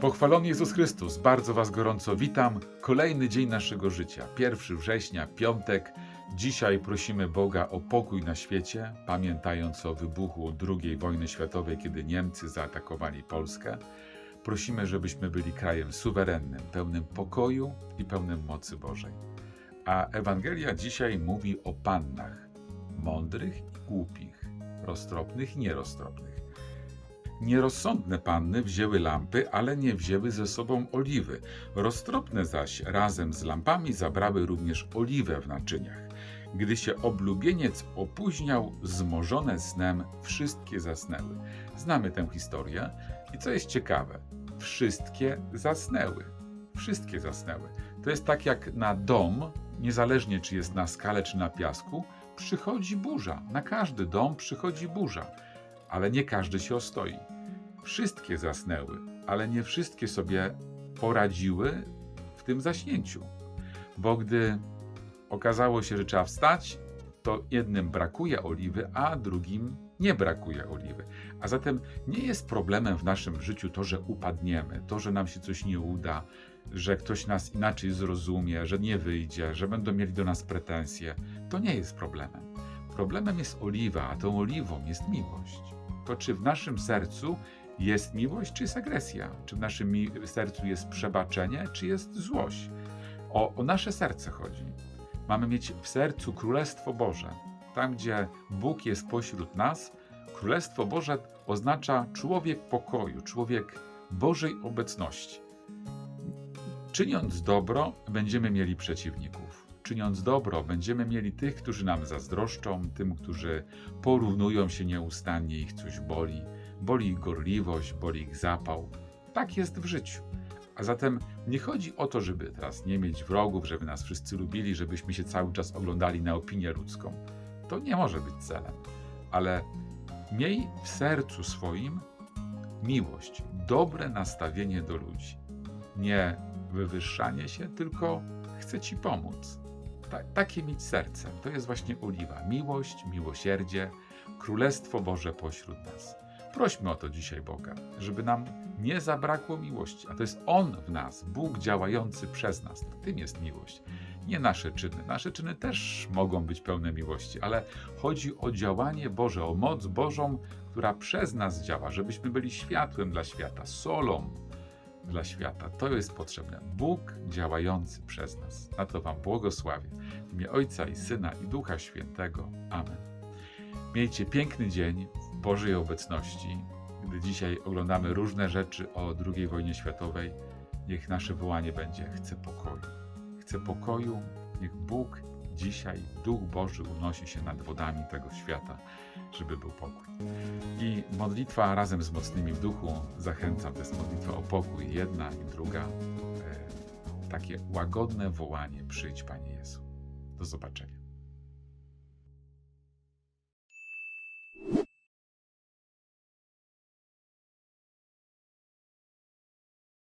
Pochwalony Jezus Chrystus, bardzo Was gorąco witam. Kolejny dzień naszego życia, 1 września, piątek. Dzisiaj prosimy Boga o pokój na świecie, pamiętając o wybuchu II wojny światowej, kiedy Niemcy zaatakowali Polskę. Prosimy, żebyśmy byli krajem suwerennym, pełnym pokoju i pełnym mocy Bożej. A Ewangelia dzisiaj mówi o pannach, mądrych i głupich, roztropnych i nieroztropnych. Nierozsądne panny wzięły lampy, ale nie wzięły ze sobą oliwy. Roztropne zaś razem z lampami zabrały również oliwę w naczyniach. Gdy się oblubieniec opóźniał, zmorzone snem, wszystkie zasnęły. Znamy tę historię i co jest ciekawe, wszystkie zasnęły. Wszystkie zasnęły. To jest tak jak na dom, niezależnie czy jest na skale czy na piasku, przychodzi burza. Na każdy dom przychodzi burza ale nie każdy się ostoi. Wszystkie zasnęły, ale nie wszystkie sobie poradziły w tym zaśnięciu. Bo gdy okazało się, że trzeba wstać, to jednym brakuje oliwy, a drugim nie brakuje oliwy. A zatem nie jest problemem w naszym życiu to, że upadniemy, to, że nam się coś nie uda, że ktoś nas inaczej zrozumie, że nie wyjdzie, że będą mieli do nas pretensje. To nie jest problemem. Problemem jest oliwa, a tą oliwą jest miłość. To czy w naszym sercu jest miłość, czy jest agresja? Czy w naszym sercu jest przebaczenie, czy jest złość? O, o nasze serce chodzi. Mamy mieć w sercu Królestwo Boże. Tam, gdzie Bóg jest pośród nas, Królestwo Boże oznacza człowiek pokoju, człowiek Bożej obecności. Czyniąc dobro, będziemy mieli przeciwników. Czyniąc dobro, będziemy mieli tych, którzy nam zazdroszczą, tym, którzy porównują się nieustannie, ich coś boli, boli ich gorliwość, boli ich zapał. Tak jest w życiu. A zatem nie chodzi o to, żeby teraz nie mieć wrogów, żeby nas wszyscy lubili, żebyśmy się cały czas oglądali na opinię ludzką. To nie może być celem. Ale miej w sercu swoim miłość, dobre nastawienie do ludzi. Nie wywyższanie się, tylko chcę Ci pomóc. Ta, takie mieć serce. To jest właśnie oliwa. Miłość, miłosierdzie, Królestwo Boże pośród nas. Prośmy o to dzisiaj Boga, żeby nam nie zabrakło miłości. A to jest On w nas, Bóg działający przez nas. Tym jest miłość. Nie nasze czyny. Nasze czyny też mogą być pełne miłości, ale chodzi o działanie Boże, o moc Bożą, która przez nas działa, żebyśmy byli światłem dla świata, solą dla świata. To jest potrzebne. Bóg działający przez nas. Na to Wam błogosławię. W imię Ojca i Syna i Ducha Świętego. Amen. Miejcie piękny dzień w Bożej obecności. Gdy dzisiaj oglądamy różne rzeczy o II wojnie światowej, niech nasze wołanie będzie: Chcę pokoju. Chcę pokoju. Niech Bóg dzisiaj, Duch Boży unosi się nad wodami tego świata, żeby był pokój. I modlitwa razem z mocnymi w duchu zachęcam. To jest modlitwa o pokój, jedna i druga. E, takie łagodne wołanie: Przyjdź, Panie Jezu. Do zobaczenia.